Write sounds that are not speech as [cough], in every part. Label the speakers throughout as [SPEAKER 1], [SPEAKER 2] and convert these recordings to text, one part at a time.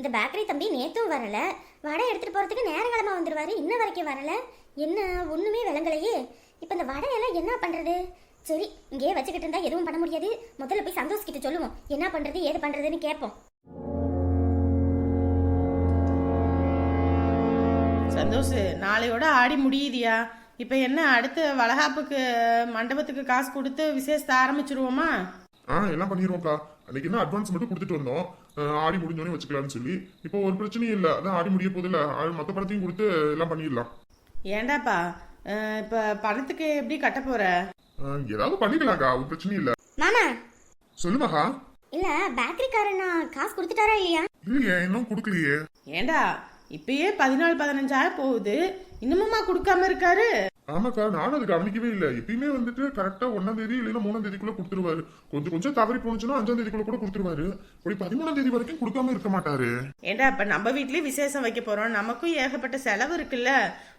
[SPEAKER 1] இந்த பேக்கரி தம்பி நேற்றும் வரல வடை எடுத்துகிட்டு போகிறதுக்கு நேரங்காலமாக வந்துடுவார் இன்ன வரைக்கும் வரல என்ன ஒன்றுமே விளங்கலையே இப்போ இந்த வடையெல்லாம் என்ன பண்ணுறது சரி இங்கேயே வச்சுக்கிட்டு இருந்தால் எதுவும் பண்ண முடியாது முதல்ல போய் சந்தோஷிக்கிட்டு சொல்லுவோம் என்ன பண்ணுறது ஏது பண்ணுறதுன்னு கேட்போம் சந்தோஷ் நாளையோட ஆடி முடியுதியா இப்போ என்ன அடுத்து வளகாப்புக்கு மண்டபத்துக்கு காசு கொடுத்து விசேஷத்தை ஆரம்பிச்சிருவோமா
[SPEAKER 2] ஆ எல்லாம் பண்ணிடுவோம்க்கா அன்னைக்கு என்ன அட்வான்ஸ் மட்டும் கொடுத்துட்டு வந்தோம் ஆடி முடிஞ்சோடனே வச்சுக்கலாம்னு சொல்லி இப்போ ஒரு பிரச்சனையும் இல்லை அதான் ஆடி முடிய போதில்ல மற்ற படத்தையும் கொடுத்து எல்லாம் பண்ணிடலாம்
[SPEAKER 1] ஏண்டாப்பா இப்போ பணத்துக்கு எப்படி கட்ட போற
[SPEAKER 2] ஏதாவது பண்ணிக்கலாம்க்கா ஒரு பிரச்சனையும் இல்லை மாமா சொல்லுமாக்கா
[SPEAKER 3] இல்ல பேக்கரிக்காரன் காசு கொடுத்துட்டாரா இல்லையா
[SPEAKER 2] இல்லையே இன்னும் கொடுக்கலையே
[SPEAKER 1] ஏண்டா இப்பயே பதினாலு பதினஞ்சாயிரம் போகுது இன்னமும்மா கொடுக்காம இருக்காரு
[SPEAKER 2] ஆமாக்கா நானும் அது கவனிக்கவே இல்லை எப்பயுமே வந்துட்டு கரெக்டா ஒன்னாம் தேதி இல்லைன்னா மூணாம் தேதிக்குள்ள கொடுத்துருவாரு கொஞ்சம் கொஞ்சம் தவறி போனுச்சுன்னா அஞ்சாம் தேதிக்குள்ள கூட கொடுத்துருவாரு இப்படி பதிமூணாம் தேதி வரைக்கும் கொடுக்காம இருக்க மாட்டாரு
[SPEAKER 1] ஏண்டா இப்ப நம்ம வீட்லயே விசேஷம் வைக்க போறோம் நமக்கும் ஏகப்பட்ட செலவு இருக்குல்ல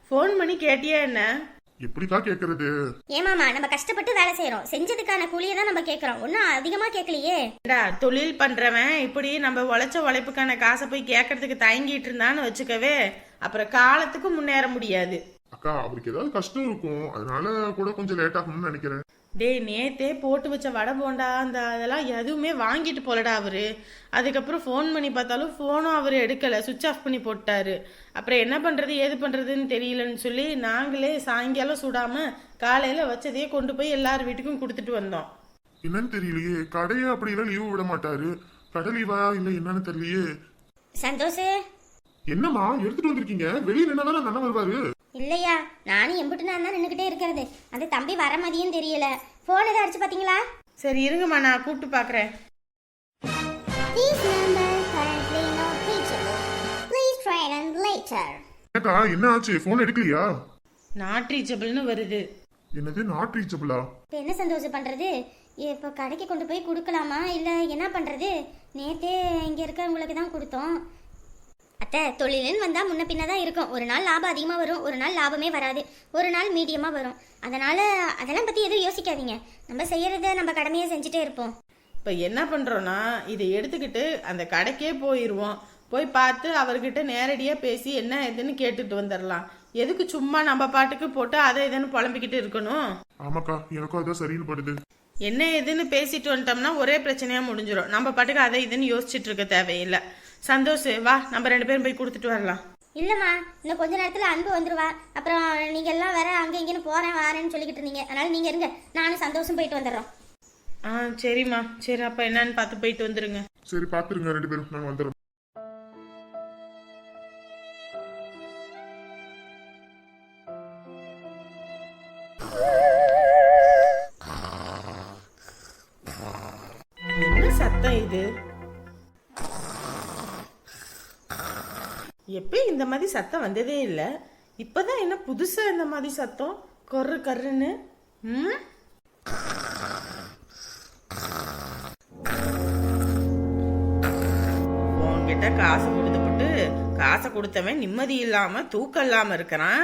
[SPEAKER 1] ஃபோன் பண்ணி கேட்டியா என்ன
[SPEAKER 2] எப்படிக்கா கேக்குறது
[SPEAKER 3] ஏமாமா நம்ம கஷ்டப்பட்டு வேலை செய்யறோம் செஞ்சதுக்கான கூலியை தான் நம்ம கேக்குறோம் ஒன்னும் அதிகமா கேக்கலையே
[SPEAKER 1] டா தொழில் பண்றவன் இப்படி நம்ம உழைச்ச உழைப்புக்கான காசை போய் கேட்கறதுக்கு தயங்கிட்டு இருந்தான்னு வச்சுக்கவே அப்புறம் காலத்துக்கு முன்னேற முடியாது
[SPEAKER 2] அக்கா அவருக்கு ஏதாவது கஷ்டம் இருக்கும் அதனால கூட கொஞ்சம் லேட் ஆகும்னு நினைக்கிறேன்
[SPEAKER 1] டேய் நேத்தே போட்டு வச்ச வடை போண்டா அந்த அதெல்லாம் எதுவுமே வாங்கிட்டு போலடா அவரு அதுக்கப்புறம் ஃபோன் பண்ணி பார்த்தாலும் ஃபோனும் அவர் எடுக்கலை சுவிட்ச் ஆஃப் பண்ணி போட்டாரு அப்புறம் என்ன பண்ணுறது ஏது பண்ணுறதுன்னு தெரியலன்னு சொல்லி நாங்களே சாயங்காலம் சுடாமல் காலையில் வச்சதையே கொண்டு போய் எல்லார் வீட்டுக்கும் கொடுத்துட்டு வந்தோம்
[SPEAKER 2] என்னன்னு தெரியலையே கடையை அப்படியெல்லாம் லீவு விட மாட்டாரு கடை லீவா இல்லை என்னன்னு தெரியலையே சந்தோஷ் என்னமா எடுத்துட்டு வந்திருக்கீங்க வெளியில நின்னா அந்த அண்ணன் வருவாரு
[SPEAKER 3] இல்லையா நானும் எம்பிட்டு நான் தான் நின்றுக்கிட்டே இருக்கிறது அந்த தம்பி வர மாதிரியும் தெரியல போன் எதை அடிச்சு பாத்தீங்களா
[SPEAKER 1] சரி இருங்கம்மா நான் கூப்பிட்டு பார்க்கறேன் என்ன நாட் ரீச்சபிள்னு வருது
[SPEAKER 2] என்னது நாட் இப்போ
[SPEAKER 3] என்ன சந்தோஷம் இப்போ கடைக்கு கொண்டு போய் கொடுக்கலாமா இல்லை என்ன பண்றது நேற்றே இங்கே இருக்கவங்களுக்கு தான் கொடுத்தோம் அத்தை தொழிலுன்னு வந்தால் முன்ன பின்ன தான் இருக்கும் ஒரு நாள் லாபம் அதிகமாக வரும் ஒரு நாள் லாபமே வராது ஒரு நாள் மீடியமாக வரும் அதனால் அதெல்லாம் பற்றி எதுவும் யோசிக்காதீங்க நம்ம செய்கிறத நம்ம கடமையை செஞ்சுட்டே இருப்போம்
[SPEAKER 1] இப்போ என்ன பண்ணுறோன்னா இதை எடுத்துக்கிட்டு அந்த கடைக்கே போயிடுவோம் போய் பார்த்து அவர்கிட்ட நேரடியாக பேசி என்ன ஏதுன்னு கேட்டுட்டு வந்துடலாம் எதுக்கு சும்மா நம்ம பாட்டுக்கு போட்டு அதை இதுன்னு புலம்பிக்கிட்டு இருக்கணும்
[SPEAKER 2] ஆமாக்கா எனக்கும் அதான் சரின்னு
[SPEAKER 1] என்ன ஏதுன்னு பேசிட்டு வந்துட்டோம்னா ஒரே பிரச்சனையாக முடிஞ்சிடும் நம்ம பாட்டுக்கு அதை இதுன்னு யோசிச்சுட்டு இருக்க தேவையில்லை சந்தோஷ் வா நம்ம ரெண்டு பேரும் போய் கொடுத்துட்டு வரலாம்
[SPEAKER 3] இல்லைம்மா இன்னும் கொஞ்ச நேரத்துல அன்பு வந்துடுவா அப்புறம் நீங்க எல்லாம் வேற அங்கே இங்கேன்னு போறேன் வரேன்னு சொல்லிக்கிட்டு இருந்தீங்க அதனால நீங்க இருங்க நானும் சந்தோஷம் போயிட்டு வந்துடுறோம்
[SPEAKER 1] ஆ சரிம்மா சரி அப்போ என்னன்னு பார்த்து போயிட்டு வந்துருங்க
[SPEAKER 2] சரி பாத்துருங்க ரெண்டு பேரும் நான் வந்துடுறேன்
[SPEAKER 1] இந்த மாதிரி சத்தம் வந்ததே இல்லை இப்போ தான் என்ன புதுசாக இந்த மாதிரி சத்தம் கொர்ரு கர்றுன்னு ம் உன்கிட்ட காசு கொடுத்துப்புட்டு காசை கொடுத்தவன் நிம்மதி இல்லாம தூக்கம் இல்லாம இருக்கிறான்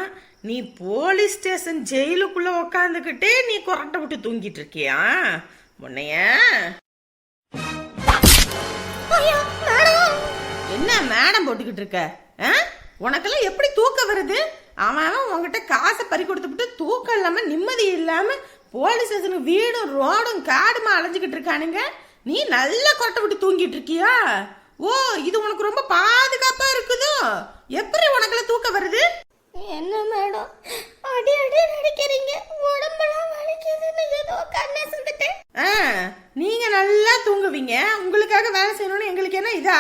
[SPEAKER 1] நீ போலீஸ் ஸ்டேஷன் ஜெயிலுக்குள்ள உக்காந்துக்கிட்டே நீ கொரட்டை விட்டு தூங்கிட்டு இருக்கியா உன்னைய என்ன மேடம் போட்டுக்கிட்டு இருக்க ஆ உனக்கெல்லாம் எப்படி தூக்கம் வருது அவன் அவன் உங்ககிட்ட காசை பறி கொடுத்துட்டு தூக்கம் இல்லாமல் நிம்மதி இல்லாமல் போலீஸ் ஸ்டேஷனுக்கு வீடும் ரோடும் காடுமா அலைஞ்சிக்கிட்டு இருக்கானுங்க நீ நல்லா கொட்டை விட்டு தூங்கிட்டு இருக்கியா ஓ இது உனக்கு ரொம்ப பாதுகாப்பாக இருக்குதோ எப்படி உனக்கெல்லாம் தூக்கம் வருது
[SPEAKER 3] என்ன மேடம் அடி அடி நடிக்கிறீங்க உடம்பெல்லாம் வலிக்குதுன்னு ஏதோ கண்ணை செஞ்சுட்டேன்
[SPEAKER 1] ஆ நீங்க நல்லா தூங்குவீங்க உங்களுக்காக வேலை செய்யணும்னு எங்களுக்கு என்ன இதா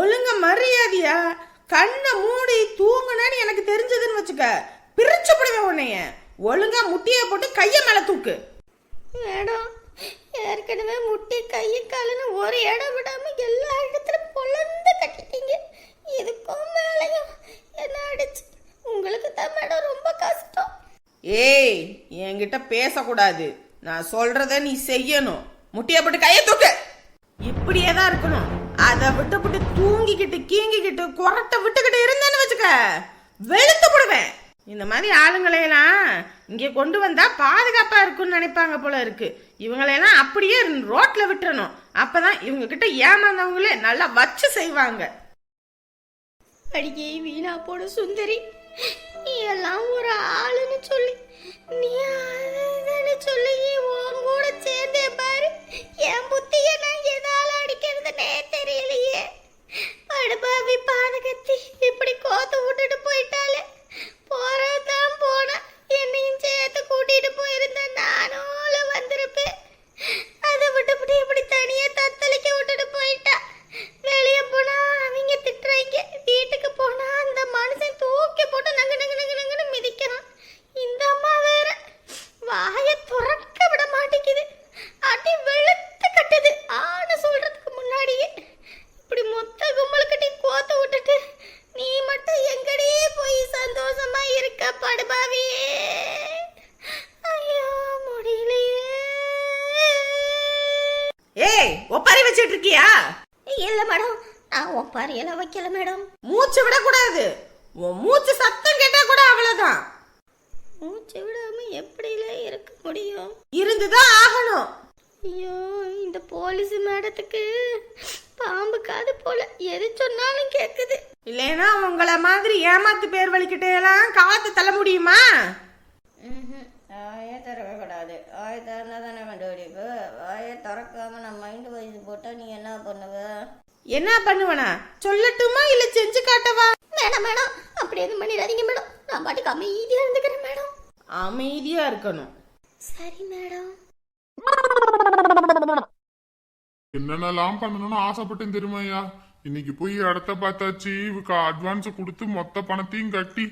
[SPEAKER 1] ஒழுங்க மரியாதையா கண்ணை மூடி தூங்குனேன்னு எனக்கு தெரிஞ்சதுன்னு வச்சுக்க பிரிச்சு போடுவேன் உன்னைய ஒழுங்கா முட்டியை போட்டு கைய மேல தூக்கு
[SPEAKER 3] மேடம் ஏற்கனவே முட்டி கை காலுன்னு ஒரு இடம் விடாம எல்லா இடத்துல பொழந்து கட்டிட்டீங்க இதுக்கும் மேலையும் என்ன அடிச்சு உங்களுக்கு தான் மேடம் ரொம்ப கஷ்டம்
[SPEAKER 1] ஏய் என்கிட்ட பேசக்கூடாது நான் சொல்றத நீ செய்யணும் முட்டியை போட்டு கையை தூக்கு இப்படியே தான் இருக்கணும் அதை விட்டு விட்டு தூங்கிக்கிட்டு கீங்கிக்கிட்டு குரத்தை விட்டுக்கிட்டு இருந்தேன்னு வச்சுக்க வெளுத்து போடுவேன் இந்த மாதிரி ஆளுங்களையெல்லாம் இங்கே கொண்டு வந்தால் பாதுகாப்பாக இருக்கும்னு நினைப்பாங்க போல இருக்கு இவங்களையெல்லாம் அப்படியே ரோட்டில் விட்டுறணும் அப்போ தான் இவங்கக்கிட்ட ஏமாந்தவங்களே நல்லா வச்சு செய்வாங்க
[SPEAKER 3] அடியே வீணா போடு சுந்தரி நீ எல்லாம் ஒரு ஆளுன்னு சொல்லி நீ சொல்லி உன் கூட சேர்ந்தே பாரு என் புத்தியை நான் ஏதாவது பண்றதுன்னே தெரியலையே அனுபவி பாதகத்தி இப்படி கோத்து விட்டுட்டு போயிட்டாலே போ தலையில வைக்கல மேடம்
[SPEAKER 1] மூச்சு விடக்கூடாது உன் மூச்சு சத்தம் கேட்டா கூட அவ்வளவுதான்
[SPEAKER 3] மூச்சு விடாம எப்படில இருக்க முடியும்
[SPEAKER 1] இருந்துதான் ஆகணும்
[SPEAKER 3] ஐயோ இந்த போலீஸ் மேடத்துக்கு பாம்பு காது போல எது சொன்னாலும் கேக்குது
[SPEAKER 1] இல்லைன்னா உங்களை மாதிரி ஏமாத்து பேர் வலிக்கிட்டே எல்லாம் காத்து தள்ள முடியுமா
[SPEAKER 4] வாயை திறக்க கூடாது வாயை திறந்தா தானே கண்டுபிடிப்பு வாயை திறக்காம நான் மைண்டு வயசு போட்டால் நீ என்ன பண்ணுவ
[SPEAKER 1] என்ன பண்ணுவனா சொல்லட்டுமா இல்ல செஞ்சு காட்டவா
[SPEAKER 3] மேடம் மேடம் அப்படி எதுவும் பண்ணிடாதீங்க மேடம் நான் பாட்டுக்கு அமைதியா இருந்துக்கிறேன் மேடம்
[SPEAKER 1] அமைதியா இருக்கணும்
[SPEAKER 3] சரி மேடம்
[SPEAKER 2] என்னென்னலாம் பண்ணணும்னு ஆசைப்பட்டேன் தெரியுமாயா இன்னைக்கு போய் இடத்த பார்த்தாச்சு இவக்கு அட்வான்ஸ் கொடுத்து மொத்த பணத்தையும் கட்டி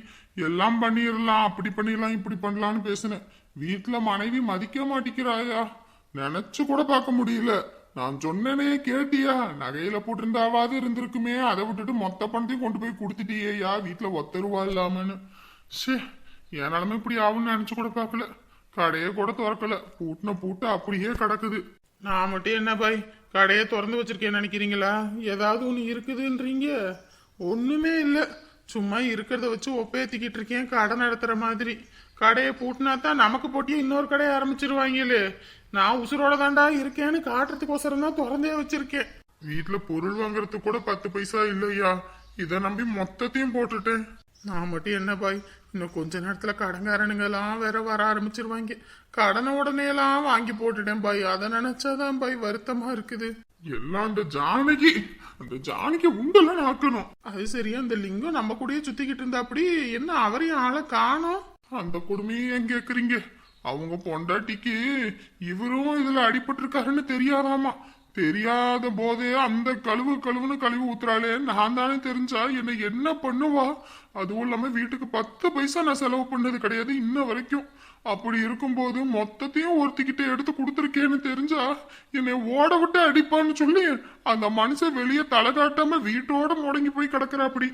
[SPEAKER 2] எல்லாம் பண்ணிடலாம் அப்படி பண்ணிடலாம் இப்படி பண்ணலாம்னு பேசினேன் வீட்டில் மனைவி மதிக்க மாட்டேங்கிறாயா நினைச்சு கூட பார்க்க முடியல நான் சொன்னனே கேட்டியா நகையில போட்டிருந்தாவாது இருந்திருக்குமே அதை விட்டுட்டு மொத்த பணத்தையும் கொண்டு போய் கொடுத்துட்டியேயா வீட்டுல ஒத்தருவா இல்லாமனு இல்லாமன்னு சே ஏனாலுமே இப்படி ஆகும்னு நினைச்சு கூட பார்க்கல கடையே கூட திறக்கல பூட்டின பூட்டு அப்படியே கிடக்குது
[SPEAKER 5] நான் மட்டும் என்ன பாய் கடையை திறந்து வச்சிருக்கேன் நினைக்கிறீங்களா ஏதாவது ஒன்று இருக்குதுன்றீங்க ஒன்றுமே இல்லை சும்மா இருக்கிறத வச்சு ஒப்பேத்திக்கிட்டு இருக்கேன் கடை நடத்துகிற மாதிரி கடையை பூட்டினா தான் நமக்கு போட்டியே இன்னொரு கடையை ஆரம்பிச்சிருவாங்களே நான் உசுரோட தாண்டா இருக்கேன்னு காட்டுறதுக்கோசரம் தான் திறந்தே வச்சிருக்கேன்
[SPEAKER 2] வீட்டுல பொருள் வாங்குறதுக்கு கூட பத்து பைசா இல்லையா இத நம்பி மொத்தத்தையும் போட்டுட்டேன்
[SPEAKER 5] நான் மட்டும் என்ன பாய் இன்னும் கொஞ்ச நேரத்துல கடங்காரனுங்க எல்லாம் வேற வர ஆரம்பிச்சிருவாங்க கடனை உடனே எல்லாம் வாங்கி போட்டுட்டேன் பாய் அதை நினைச்சாதான் பாய் வருத்தமா இருக்குது
[SPEAKER 2] எல்லாம் அந்த ஜானகி அந்த ஜானகி உங்களை ஆக்கணும்
[SPEAKER 5] அது சரியா அந்த லிங்கம் நம்ம கூடயே சுத்திக்கிட்டு இருந்தா அப்படி என்ன அவரையும் ஆளை காணும்
[SPEAKER 2] அந்த கொடுமையும் எங்க கேக்குறீங்க அவங்க பொண்டாட்டிக்கு இவரும் இதுல அடிபட்டிருக்காருன்னு தெரியாதாமா தெரியாத போதே அந்த கழுவு கழுவுன்னு கழுவி ஊத்துறாளே நான் தானே தெரிஞ்சா என்னை என்ன பண்ணுவா அதுவும் இல்லாம வீட்டுக்கு பத்து பைசா நான் செலவு பண்ணது கிடையாது இன்ன வரைக்கும் அப்படி இருக்கும்போது மொத்தத்தையும் ஒருத்திக்கிட்ட எடுத்து கொடுத்துருக்கேன்னு தெரிஞ்சா என்னை ஓட விட்டு அடிப்பான்னு சொல்லி அந்த மனுஷன் வெளியே தலை காட்டாம வீட்டோட முடங்கி போய் கிடக்குறா அப்படி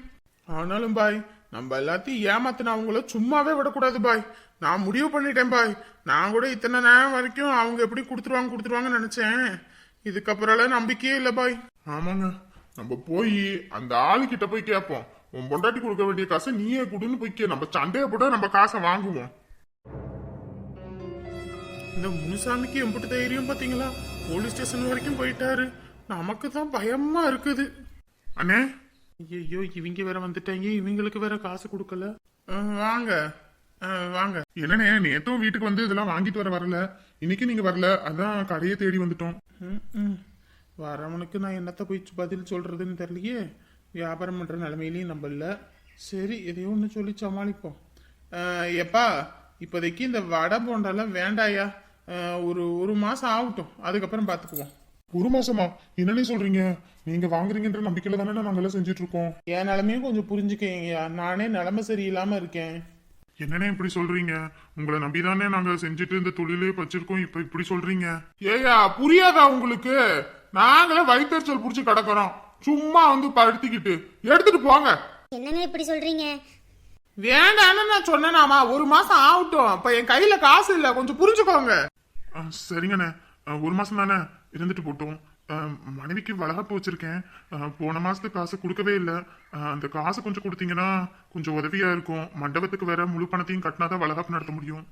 [SPEAKER 5] ஆனாலும் பாய் நம்ம எல்லாத்தையும் ஏமாத்தினவங்கள சும்மாவே விடக்கூடாது பாய் நான் முடிவு பண்ணிட்டேன் பாய் நான் கூட இத்தனை நேரம் வரைக்கும் அவங்க எப்படி கொடுத்துருவாங்க கொடுத்துருவாங்கன்னு நினச்சேன் இதுக்கப்புறம் நம்பிக்கையே இல்லை பாய்
[SPEAKER 2] ஆமாங்க நம்ம போய் அந்த ஆளுக்கிட்ட போய் கேட்போம் உன் பொண்டாட்டி கொடுக்க வேண்டிய காசை நீயே கொடுன்னு போய் நம்ம சண்டையை போட்டு நம்ம காசை வாங்குவோம்
[SPEAKER 5] இந்த முனுசாமிக்கு எம்பிட்டு தைரியம் பாத்தீங்களா போலீஸ் ஸ்டேஷன் வரைக்கும் போயிட்டாரு நமக்கு தான் பயமா இருக்குது அண்ணே
[SPEAKER 6] ஐயோ இவங்க வேற வந்துட்டாங்க இவங்களுக்கு வேற காசு கொடுக்கல வாங்க வாங்க
[SPEAKER 2] இல்லனே நேத்தும் வீட்டுக்கு வந்து இதெல்லாம் வாங்கிட்டு வர வரல இன்னைக்கு நீங்க வரல அதான் கடையை தேடி வந்துட்டோம்
[SPEAKER 6] வரவனுக்கு நான் என்னத்த போய் பதில் சொல்றதுன்னு தெரியலையே வியாபாரம் பண்ற நிலைமையிலையும் நம்ம இல்லை சரி எதையோ ஒன்று சொல்லி சமாளிப்போம் எப்பா இப்போதைக்கு இந்த வடை போண்டெல்லாம் வேண்டாயா ஒரு ஒரு மாசம் ஆகட்டும் அதுக்கப்புறம் பார்த்துக்குவோம்
[SPEAKER 2] ஒரு மாசமா என்னன்னு சொல்றீங்க நீங்க வாங்குறீங்கன்ற நம்பிக்கையில தானே நாங்கெல்லாம் செஞ்சுட்டு இருக்கோம்
[SPEAKER 6] என் நிலைமையும் கொஞ்சம் புரிஞ்சுக்கங்கய்யா நானே நிலைமை சரியில்லாம இருக்கேன்
[SPEAKER 2] என்னண்ணே இப்படி சொல்றீங்க உங்களை நம்பிதானே நாங்க செஞ்சுட்டு இந்த தொழிலே வச்சிருக்கோம் இப்ப இப்படி சொல்றீங்க
[SPEAKER 5] ஏயா புரியாதா உங்களுக்கு நாங்களே வயிற்றுச்சல் புடிச்சு கிடக்குறோம் சும்மா வந்து படுத்திக்கிட்டு எடுத்துட்டு போங்க
[SPEAKER 3] என்னங்க இப்படி சொல்றீங்க
[SPEAKER 6] வேண்டாம்னு நான் சொன்னேனாமா ஒரு மாசம் ஆகட்டும் இப்ப என் கையில காசு இல்ல கொஞ்சம் புரிஞ்சுக்கோங்க
[SPEAKER 2] சரிங்கண்ணே ஒரு மாசம் தானே இருந்துட்டு போட்டோம் மனைவிக்கு வளகாப்பு போச்சிருக்கேன் போன மாசத்துக்கு காசு கொடுக்கவே இல்லை அந்த காசு கொஞ்சம் கொடுத்தீங்கன்னா கொஞ்சம் உதவியா இருக்கும் மண்டபத்துக்கு வேற முழு பணத்தையும் கட்டினா தான் வளகாப்பு நடத்த முடியும்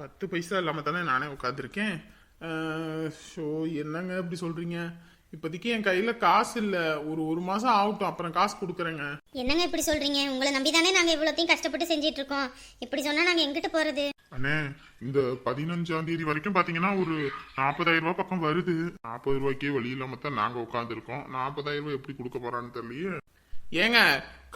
[SPEAKER 6] பத்து பைசா இல்லாமல் தானே நானே உட்காந்துருக்கேன் ஸோ என்னங்க இப்படி சொல்றீங்க இப்போதைக்கு என் கையில காசு இல்ல ஒரு ஒரு மாசம் ஆகட்டும் அப்புறம் காசு கொடுக்குறேங்க
[SPEAKER 3] என்னங்க இப்படி சொல்றீங்க உங்களை நம்பி தானே நாங்க இவ்வளோத்தையும் கஷ்டப்பட்டு செஞ்சிட்டு இருக்கோம் இப்படி சொன்னா நாங்க எங்கிட்ட போறது
[SPEAKER 2] அண்ணே இந்த பதினஞ்சாம் தேதி வரைக்கும் பாத்தீங்கன்னா ஒரு நாற்பதாயிரம் ரூபாய் பக்கம் வருது நாற்பது ரூபாய்க்கே வழி இல்லாம தான் நாங்க உட்காந்துருக்கோம் நாற்பதாயிரம் ரூபாய் எப்படி கொடுக்க போறான்னு தெரியல
[SPEAKER 6] ஏங்க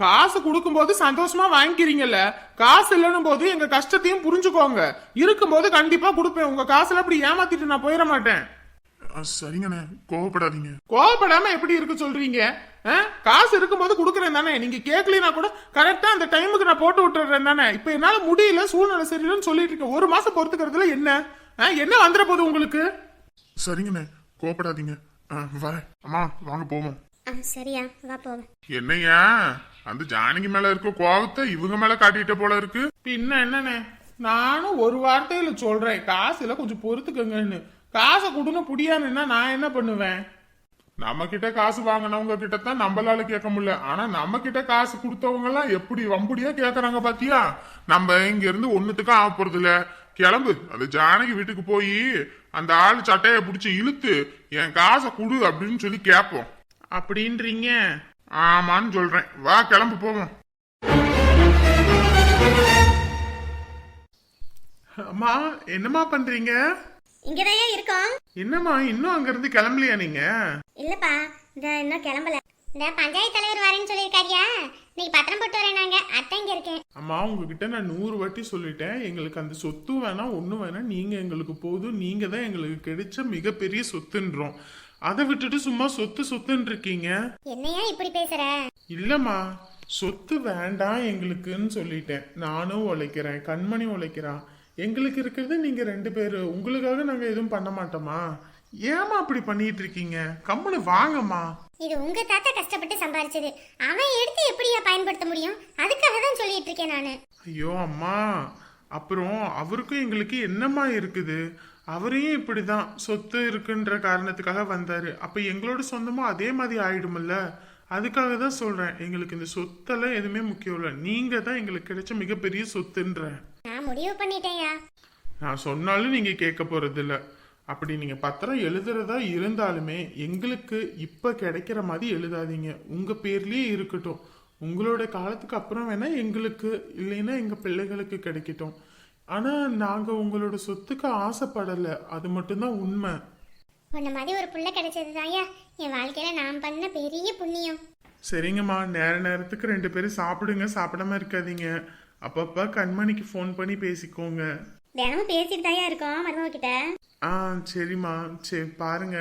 [SPEAKER 6] காசு கொடுக்கும்போது சந்தோஷமா வாங்கிக்கிறீங்கல்ல காசு இல்லைன்னு போது எங்க கஷ்டத்தையும் புரிஞ்சுக்கோங்க இருக்கும்போது கண்டிப்பா கொடுப்பேன் உங்க காசுல அப்படி ஏமாத்திட்டு நான் போயிட மாட்டேன்
[SPEAKER 2] சரிங்கண்ணே கோவப்படாதீங்க
[SPEAKER 6] கோவப்படாம எப்படி இருக்கு சொல்றீங்க காசு இருக்கும்போது கொடுக்குறேன் தானே நீங்க கேட்கலனா கூட கரெக்டா அந்த டைமுக்கு நான் போட்டு விட்டுறேன் தானே இப்போ என்னால முடியல சூழ்நிலை சரியில்லைன்னு சொல்லிட்டு இருக்கேன் ஒரு மாசம் பொறுத்துக்கிறதுல என்ன என்ன வந்துட போகுது உங்களுக்கு
[SPEAKER 2] சரிங்கண்ணே கோபப்படாதீங்க வரேன் அம்மா வாங்க போவோம்
[SPEAKER 3] சரியா வா
[SPEAKER 5] என்னையா அந்த ஜானகி மேல இருக்க கோபத்தை இவங்க மேல காட்டிட்ட போல இருக்கு
[SPEAKER 6] பின்ன என்னண்ணே நானும் ஒரு வார்த்தையில சொல்றேன் காசுல கொஞ்சம் பொறுத்துக்கங்கன்னு காசை கொடுன்னு புடியானுன்னா நான் என்ன பண்ணுவேன்
[SPEAKER 2] நம்ம கிட்ட காசு வாங்கினவங்க கிட்ட தான் நம்மளால கேட்க முடியல ஆனா நம்ம கிட்ட காசு கொடுத்தவங்க எல்லாம் எப்படி வம்புடியா கேக்குறாங்க பாத்தியா நம்ம இங்க இருந்து ஒண்ணுத்துக்கும் ஆக போறது இல்ல கிளம்பு அந்த ஜானகி வீட்டுக்கு போய் அந்த ஆள் சட்டையை பிடிச்சி இழுத்து என் காசை கொடு அப்படின்னு சொல்லி கேட்போம்
[SPEAKER 6] அப்படின்றீங்க
[SPEAKER 2] ஆமான்னு சொல்றேன் வா கிளம்பு போவோம்
[SPEAKER 6] அம்மா என்னம்மா பண்றீங்க
[SPEAKER 3] இங்கதான் இருக்கோம்
[SPEAKER 6] என்னம்மா இன்னும் அங்க இருந்து கிளம்பலையா நீங்க
[SPEAKER 3] இல்லப்பா இந்த இன்னும் கிளம்பல இந்த பஞ்சாயத்து தலைவர் வரேன்னு சொல்லியிருக்காரியா இன்னைக்கு பத்திரம் போட்டு வரேன் நாங்க அத்தை இங்க இருக்கேன்
[SPEAKER 6] அம்மா உங்ககிட்ட நான் நூறு வாட்டி சொல்லிட்டேன் எங்களுக்கு அந்த சொத்து வேணாம் ஒண்ணு வேணா நீங்க எங்களுக்கு போதும் நீங்க தான் எங்களுக்கு கிடைச்ச மிகப்பெரிய சொத்துன்றோம் அதை விட்டுட்டு சும்மா சொத்து சொத்துன்னு இருக்கீங்க
[SPEAKER 3] என்னையா இப்படி பேசுற
[SPEAKER 6] இல்லம்மா சொத்து வேண்டாம் எங்களுக்குன்னு சொல்லிட்டேன் நானும் உழைக்கிறேன் கண்மணி உழைக்கிறான் எங்களுக்கு இருக்கிறது நீங்கள் ரெண்டு பேர் உங்களுக்காக நாங்கள் எதுவும் பண்ண மாட்டோமா ஏமா அப்படி பண்ணிட்டு இருக்கீங்க கம்முனு வாங்கம்மா
[SPEAKER 3] இது உங்க தாத்தா கஷ்டப்பட்டு சம்பாதிச்சது அவன் எடுத்து எப்படியா பயன்படுத்த முடியும் அதுக்காக தான் சொல்லிட்டு இருக்கேன் நானு
[SPEAKER 6] ஐயோ அம்மா அப்புறம் அவருக்கும் எங்களுக்கு என்னம்மா இருக்குது அவரையும் இப்படிதான் சொத்து இருக்குன்ற காரணத்துக்காக வந்தாரு அப்ப எங்களோட சொந்தமும் அதே மாதிரி ஆயிடும்ல அதுக்காக தான் சொல்றேன் எங்களுக்கு இந்த சொத்தெல்லாம் எதுவுமே முக்கியம் இல்லை நீங்க தான் எங்களுக்கு கிடைச்ச மிகப்பெரிய சொத்துன்ற
[SPEAKER 3] நான் முடிவு பண்ணிட்டேயா
[SPEAKER 6] நான் சொன்னாலும் நீங்க கேட்க போறதில்ல அப்படி நீங்க பத்திரம் எழுதுறதா இருந்தாலுமே எங்களுக்கு இப்ப கிடைக்கிற மாதிரி எழுதாதீங்க உங்க பேர்லயே இருக்கட்டும் உங்களோட காலத்துக்கு அப்புறம் வேணா எங்களுக்கு இல்லைன்னா எங்க பிள்ளைகளுக்கு கிடைக்கட்டும் ஆனா நாங்க உங்களோட சொத்துக்கு ஆசைப்படல அது மட்டும்தான் உண்மை
[SPEAKER 3] உன்ன மாதிரி ஒரு புள்ள கிடைச்சது தாயா என் வாழ்க்கையில நான் பண்ண பெரிய புண்ணியம்
[SPEAKER 6] சரிங்கம்மா நேர நேரத்துக்கு ரெண்டு பேரும் சாப்பிடுங்க சாப்பிடாம இருக்காதீங்க அப்பப்போ கண்மணிக்கு ஃபோன் பண்ணி பேசிக்கோங்க
[SPEAKER 3] தினமும் பேசிட்டு தாயா இருக்கோம் மருமக கிட்ட
[SPEAKER 6] ஆ சரிம்மா சரி பாருங்க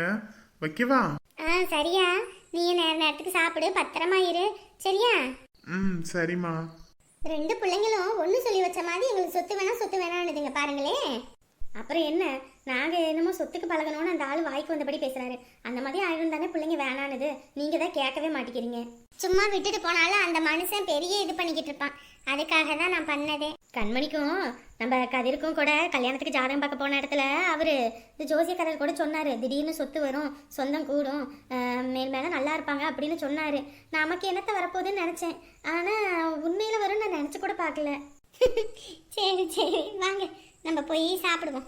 [SPEAKER 6] வைக்கவா
[SPEAKER 3] ஆ சரியா நீ நேர நேரத்துக்கு சாப்பிடு பத்திரமா இரு சரியா
[SPEAKER 6] ம் சரிம்மா
[SPEAKER 3] ரெண்டு பிள்ளைங்களும் ஒன்று சொல்லி வச்ச மாதிரி எங்களுக்கு சொத்து வேணாம் சொத்து வேணாம்னுதுங்க பாருங்களே அப்புறம் என்ன நாங்கள் என்னமோ சொத்துக்கு பழகணும்னு அந்த ஆள் வாய்க்கு வந்தபடி பேசுறாரு அந்த மாதிரி ஆயிரம் தானே பிள்ளைங்க வேணானுது நீங்கள் தான் கேட்கவே மாட்டேங்கிறீங்க சும்மா விட்டுட்டு போனாலும் அந்த மனுஷன் பெரிய இது பண்ணிக்கிட்டு இருப்பான் அதுக்காக தான் நான் பண்ணதே கண்மணிக்கும் நம்ம கதிருக்கும் கூட கல்யாணத்துக்கு ஜாதகம் பார்க்க போன இடத்துல அவர் ஜோசியக்காரர் கூட சொன்னார் திடீர்னு சொத்து வரும் சொந்தம் கூடும் மேல் மேலே நல்லா இருப்பாங்க அப்படின்னு சொன்னார் நமக்கு என்னத்தை வரப்போகுதுன்னு நினச்சேன் ஆனால் உண்மையில் வரும்னு நான் நினச்சி கூட பார்க்கல [laughs] சரி சரி வாங்க நம்ம போய் சாப்பிடுவோம்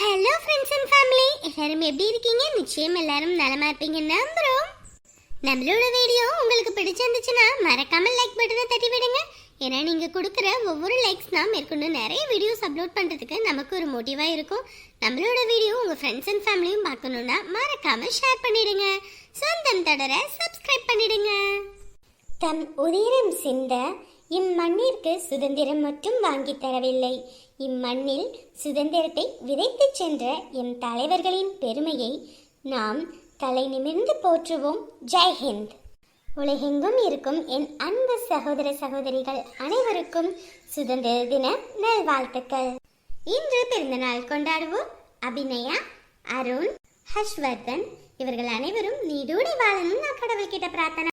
[SPEAKER 7] ஹலோ ஃப்ரெண்ட்ஸ் அண்ட் ஃபேமிலி எல்லாரும் எப்படி இருக்கீங்க நிச்சயம் எல்லாரும் நலமா இருப்பீங்க நம்புகிறோம் நம்மளோட வீடியோ உங்களுக்கு பிடிச்சிருந்துச்சுன்னா மறக்காம லைக் பட்டனை தட்டி விடுங்க ஏன்னா நீங்கள் கொடுக்குற ஒவ்வொரு லைக்ஸ் நாம் மேற்கொண்டு நிறைய வீடியோஸ் அப்லோட் பண்ணுறதுக்கு நமக்கு ஒரு மோட்டிவாக இருக்கும் நம்மளோட வீடியோ உங்கள் ஃப்ரெண்ட்ஸ் அண்ட் ஃபேமிலியும் பார்க்கணுன்னா மறக்காமல் ஷேர் பண்ணிடுங்க சொந்தம் தொடர சப்ஸ்கிரைப் பண்ணிடுங்க தம் உதிரம் சிந்த இம்மண்ணிற்கு சுதந்திரம் மட்டும் வாங்கி தரவில்லை இம்மண்ணில் சுதந்திரத்தை விதைத்து சென்ற எம் தலைவர்களின் பெருமையை நாம் தலை நிமிர்ந்து போற்றுவோம் ஜெய்ஹிந்த் உலகெங்கும் இருக்கும் என் அன்பு சகோதர சகோதரிகள் அனைவருக்கும் சுதந்திர தின நல்வாழ்த்துக்கள் இன்று பிறந்தநாள் கொண்டாடுவோம் அபிநயா அருண் ஹர்ஷ்வர்தன் இவர்கள் அனைவரும் நீடூடி வாழணும் நான் கடவுள்கிட்ட பிரார்த்தனை